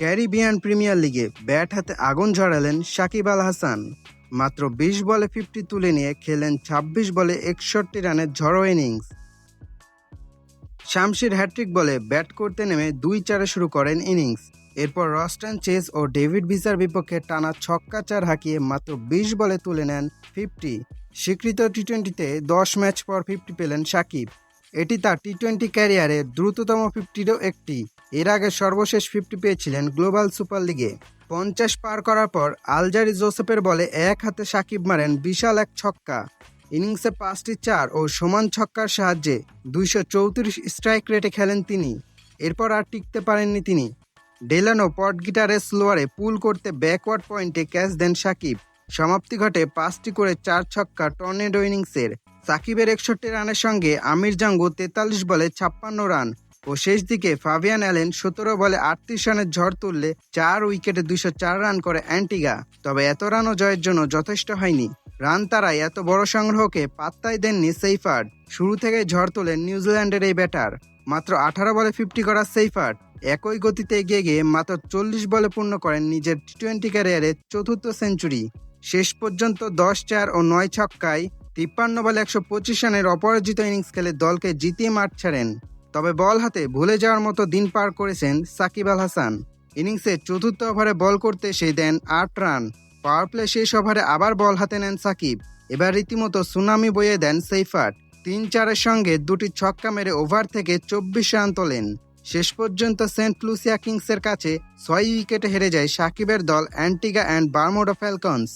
Caribbean premier লিগে bat হাতে আগুন ঝরালেন সাকিব আল হাসান। মাত্র বিশ বলে ফিফটি তুলে নিয়ে খেলেন ছাব্বিশ বলে একষট্টি রানের ঝড়ো ইনিংস। শামশির হ্যাট্রিক বলে ব্যাট করতে নেমে দুই চারে শুরু করেন ইনিংস। এরপর রস্টান চেস ও ডেভিড ভিসার বিপক্ষে টানা ছক্কা চার হাঁকিয়ে মাত্র বিশ বলে তুলে নেন ফিফটি। স্বীকৃত টি টোয়েন্টিতে দশ ম্যাচ পর ফিফটি পেলেন সাকিব। এটি তার টি টোয়েন্টি ক্যারিয়ারে দ্রুততম ফিফটিরও একটি। এর আগে সর্বশেষ ফিফটি পেয়েছিলেন গ্লোবাল সুপার লিগে। পঞ্চাশ পার করার পর আলজারি জোসেফের বলে এক হাতে সাকিব মারেন বিশাল এক ছক্কা। ইনিংসে পাঁচটি চার ও সমান ছক্কার সাহায্যে দুইশো চৌত্রিশ স্ট্রাইক রেটে খেলেন তিনি। এরপর আর টিকতে পারেননি তিনি। ডেলানো পট গিটারের স্লোয়ারে পুল করতে ব্যাকওয়ার্ড পয়েন্টে ক্যাচ দেন সাকিব। সমাপ্তি ঘটে পাঁচটি করে চার ছক্কা টর্নেডো ইনিংসের। সাকিবের একষট্টি রানের সঙ্গে আমির জাঙ্গু তেতাল্লিশ বলে ছাপ্পান্ন রান ও শেষ দিকে ফাবিয়ান অ্যালেন সতেরো বলে আটত্রিশ রানের ঝড় তুললে চার উইকেটে দুইশো চার রান করে অ্যান্টিগা। তবে এত রানও জয়ের জন্য যথেষ্ট হয়নি। রান তারাই এত বড় সংগ্রহকে পাত্তাই দেননি সেইফার্ড। শুরু থেকে ঝড় তোলেন নিউজিল্যান্ডের এই ব্যাটার। মাত্র আঠারো বলে ফিফটি করা সেইফার্ড। একই গতিতে এগিয়ে গিয়ে মাত্র চল্লিশ বলে পূর্ণ করেন নিজের টি টোয়েন্টি ক্যারিয়ারে চতুর্থ সেঞ্চুরি। শেষ পর্যন্ত দশ চার ও নয় ছক্কায় তিপ্পান্ন বলে একশো পঁচিশ রানের অপরাজিত ইনিংস খেলে দলকে জিতিয়ে মাঠ ছাড়েন। তবে বল হাতে ভুলে যাওয়ার মতো দিন পার করেছেন সাকিব আল হাসান। ইনিংসের চতুর্থ ওভারে বল করতে সে দেন আট রান। পাওয়ার প্লে শেষ ওভারে আবার বল হাতে নেন সাকিব। এবার রীতিমতো সুনামি বয়ে দেন সেইফাট তিন চারের সঙ্গে দুটি ছক্কা মেরে ওভার থেকে চব্বিশ রান তোলেন। শেষ পর্যন্ত সেন্ট লুসিয়া কিংসের কাছে ছয় উইকেটে হেরে যায় সাকিবের দল অ্যান্টিগা অ্যান্ড বারমোডা ফ্যালকনস।